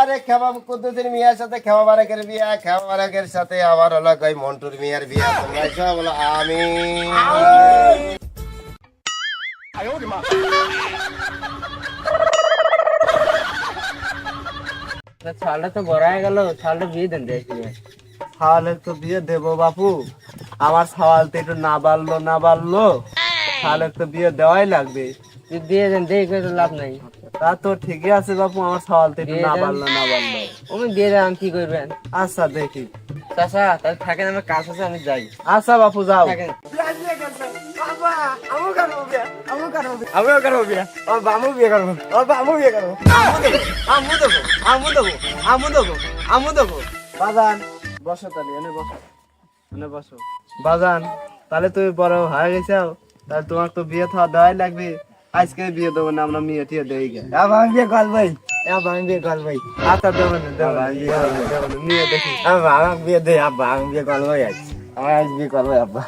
আরে কুদ্দুসের মিয়ার সাথে বারাকের বিয়া বারাকের সাথে আবার হলো কই মন্টুর মিয়ার বিয়া। তোমরা সব বলো আমি ছালটা তো বড় হয়ে গেল ছালটা বিয়ে দেন তাহলে তো বিয়ে দেবো বাপু। আমার সওয়াল তো একটু না বাড়লো না বাড়লো। তাহলে তো বিয়ে দেওয়াই লাগবে। দিয়ে দেন দেখে তো লাভ নাই। তা তো ঠিকই আছে বাপু আমার সওয়াল তো না। বাড়লো না আমি দিয়ে দেন কি করবেন? আচ্ছা দেখি। চাচা তাহলে থাকেন আমার কাজ আছে আমি যাই। আচ্ছা বাপু যাও। থাকেন। আমিও করব বিয়ে ওর বামু বিয়ে। করব বামু বিয়ে? করব আমু দেবো আমু দেবো আমু দেবো আমু দেবো। বাজান বসো তাহলে এনে বসো। এনে বসো। বাজান তাহলে তুমি বড় হয়ে গেছো তাহলে তোমার তো বিয়ে থাওয়া দেওয়াই লাগবে। আজকে বিয়ে দেবো না আমরা মেয়ে টিয়ে দেই গে। বিয়ে কল ভাই আমি বিয়ে কল ভাই আচ্ছা দেবো না দেবো মেয়ে দেখি। আমার বিয়ে দে আব্বা আমি বিয়ে কল ভাই আজ। আমার আজ বিয়ে কল ভাই আব্বা।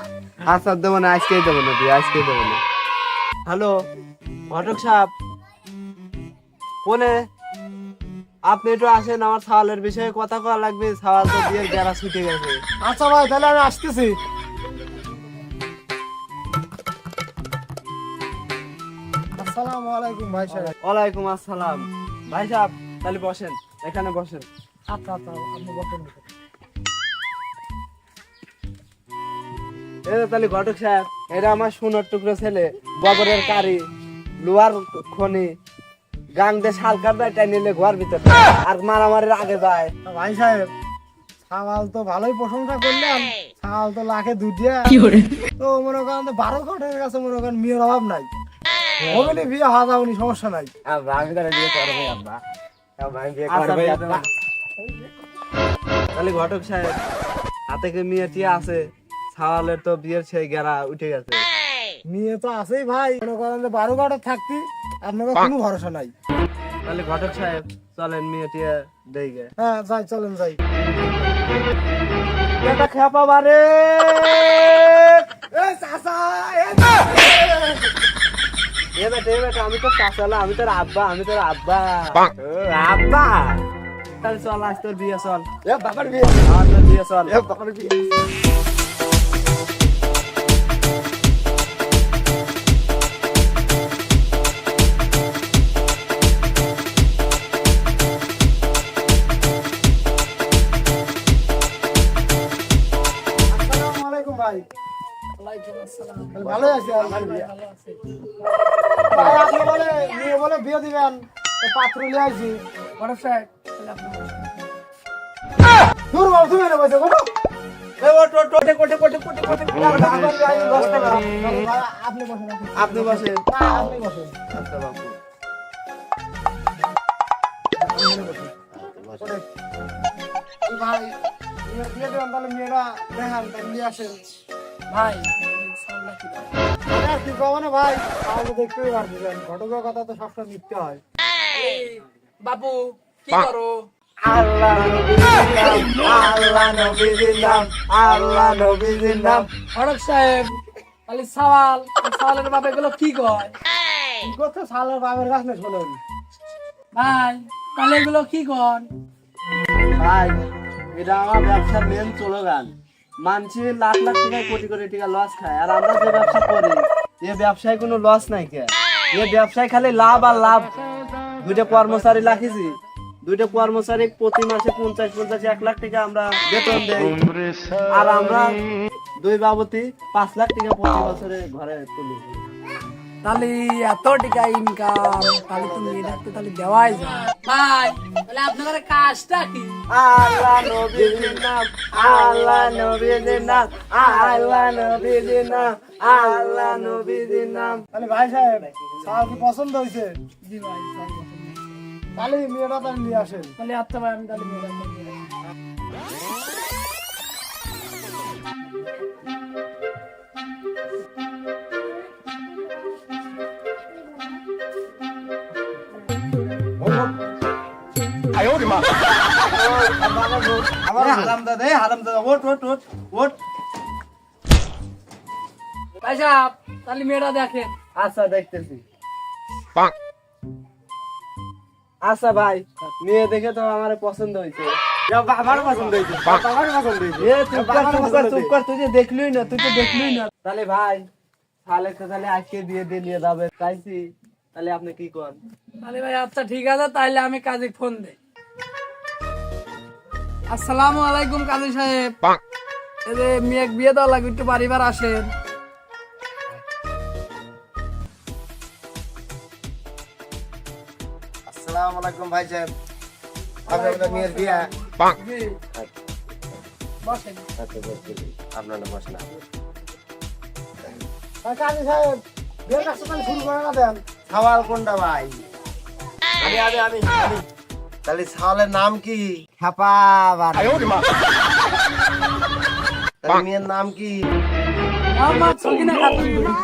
আচ্ছা দেবো না আজকেই দেবো না বিয়ে আজকেই দেবো না। হ্যালো ঘটক সাহেব। ফোনে আপনি একটু আসেন আমার সাওয়ালের বিষয়ে কথা কওয়া লাগবে সাওয়াল তো বিয়ের গেরা ছুটে গেছে। আচ্ছা ভাই তাহলে আমি আসতেছি। আসসালামু আলাইকুম ভাই সাহেব। ওয়ালাইকুম আসসালাম। ভাই সাহেব তাহলে বসেন এখানে বসেন। আচ্ছা আচ্ছা আপনি বসেন। এই তাহলে ঘটক সাহেব এটা আমার সোনার টুকরো ছেলে কারি লোহার খনি গাং দিয়ে শাল কাটবে টাই নিলে ঘর ভিতরে আর মারামারির আগে যায়। ভাই সাহেব ছাওয়াল তো ভালোই প্রশংসা করলাম ছাওয়াল তো লাখে দুটিয়া তো মনে করেন বারো ঘটের কাছে মনে করেন মেয়ের অভাব নাই। ওগুলি বিয়ে হওয়া সমস্যা নাই। আব্বা আমি তাহলে বিয়ে আব্বা। আব্বা আমি বিয়ে আচ্ছা, আচ্ছা, আব্বা। তাহলে ঘটক সাহেব হাতে কি মেয়ে টিয়া আছে? ছাওয়ালের তো বিয়ের সেই গেরা উঠে গেছে। মেয়ে তো আছেই ভাই। মনে করেন যে বারো ঘটে থাকতি আপনাকে কোনো ভরসা নাই। তাহলে ঘটক সাহেব চলেন মেয়ে টিয়া দেই গে হ্যাঁ যাই চলেন যাই। এটা খেপা বারে এ চাচা এ এ বেটা এ বেটা আমি তো কাঁচালা আমি তোর আব্বা আমি তোর আব্বা। ও, আব্বা। তাহলে চল আজ তোর বিয়ে চল। এ বাবার বিয়ে। আমার তোর বিয়ে চল। এ বাবার বিয়ে। আসসালামু আলাইকুম ভাই। তাহলে ভালোই আছি আলহামদুলিল্লাহ। ভাই আপনি বলে বিয়ে দিবেন। তো পাত্র নিয়ে আইছি। বড় সাহেব দূর বাবু তুমি এনে বসে বলো এ ওট ওট ওটে কোটে কোটে কোটে কোটে আপনি বসেন আপনি বসেন। আপনি বসেন। আচ্ছা বাবু ভাই বিয়ে দেবেন তাহলে মেয়েরা দেখান নিয়ে আসেন। ভাই কি কব না ভাই? তাহলে দেখতেই পারছেন ঘটকের কথা তো সবসময় মিথ্যে হয়। বাবু কি করো? আল্লাহ আল্লাহ নবীর নাম আল্লাহ নবীর নাম হরক সাহেব খালি সওয়াল সওয়ালের এগুলো কি কয়? কি করতে সালের বাবার কাছ না শোনেন ভাই তাহলে এগুলো কি কন? ভাই এটা আমার ব্যবসার মেন স্লোগান মানছি লাখ লাখ টাকা কোটি কোটি টাকা লস খায়। আর আমরা যে ব্যবসা করি, এ ব্যবসায় কোনো লস নাই কে? এ ব্যবসায় খালি লাভ আর লাভ। দুইটা কর্মচারী রাখিছি। দুইটা কর্মচারী প্রতি মাসে পঞ্চাশ পঞ্চাশ, এক লাখ টাকা আমরা বেতন দেই। আর আমরা দুই বাবতি পাঁচ লাখ টাকা প্রতি বছরে ঘরে তুলি। তাহলে এত টাকা ইনকাম তাহলে তাহলে দেওয়াই যায়। ভাই তাহলে আপনাদের কাজটা কি? আল্লাহ নবীর নাম আল্লাহ নবীর নাম আল্লাহ নবীর নাম আল্লাহ নবীর নাম তাহলে ভাই সাহেব সাল কি পছন্দ হয়েছে? জি ভাই সব পছন্দ। তাহলে মেয়েরা তাহলে নিয়ে আসেন। তাহলে আচ্ছা ভাই আমি তাহলে মেয়েরা নিয়ে যাব। আমার হারাম দাদা হারাম দাদা ওট ওট ওট ওট ভাই সাহেব তাহলে দেখেন। আচ্ছা দেখতেছি। আচ্ছা ভাই মেয়ে দেখে তো আমার পছন্দ হয়েছে। আমার পছন্দ হয়েছে। আমার পছন্দ হয়েছে। চুপ কর চুপ কর চুপ কর তুই দেখলুই না তুই তো দেখলুই না। তাহলে ভাই তাহলে তো তাহলে আজকে দিয়ে নিয়ে যাবে। চাইছি তাহলে আপনি কি করেন? তাহলে ভাই আচ্ছা ঠিক আছে তাইলে আমি কাজী ফোন দেই। আসসালামু আলাইকুম কাজী সাহেব। এই যে মেয়ে বিয়ে দেওয়া লাগবে একটু বাড়িবার আসেন। আসসালামু আলাইকুম ভাই সাহেব। আপনার মেয়ের বিয়া। বসেন। আচ্ছা আপনার বসে না কাজী সাহেব বিয়ের কাজটা শুরু করে না দেন। সাওয়াল কোনটা ভাই? আমি আমি আমি আমি। তাহলে সাওয়ালের নাম কি? খাপা তাহলে মেয়ের নাম কি? সকিনা খাতুন কাজী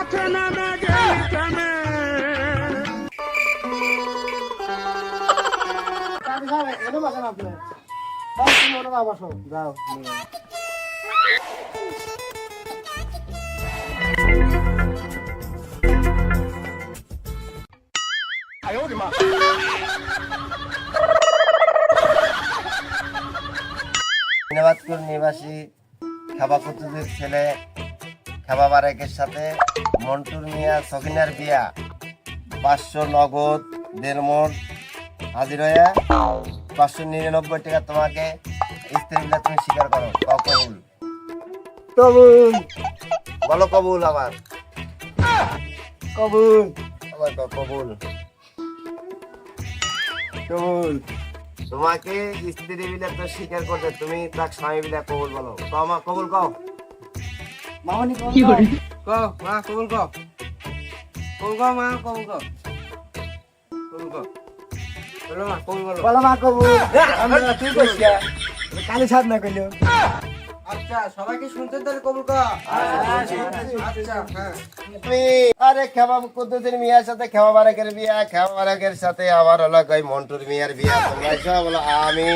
নিবাদপুর নিবাসী খাবা কুতুদের ছেলে খাবা বারেকের সাথে মন্টুর মিয়া সকিনার বিয়া পাঁচশো নগদ দেড়মোট হাজির হয়ে পাঁচশো নিরানব্বই টাকা তোমাকে স্ত্রী মিলে তুমি স্বীকার করো। কবুল? কবুল। বলো কবুল আবার। কবুল। আবার কবুল? কবুল। তোমাকে স্ত্রী মিলে তো স্বীকার করতে তুমি তার স্বামী মিলে কবুল বলো। কও মা কবুল কও। মামনি কোন কও। মা কবুল কও। কবুল কও মা কবুল কও। কবুল কও। বলো মা কবুল বলো। বলো মা কবুল। আমরা তুই কইছিস কালী সাহেব না কইলো। আচ্ছা সবাই কি শুনছেন তাহলে কবুল কও। আচ্ছা হ্যাঁ। তুমি আরে খেবা কুদ্দুসের মিয়ার সাথে খেবা বারাকের বিয়া খেবা বারাকের সাথে আবার হলো কই মন্টুর মিয়ার বিয়া। তোমরা আমি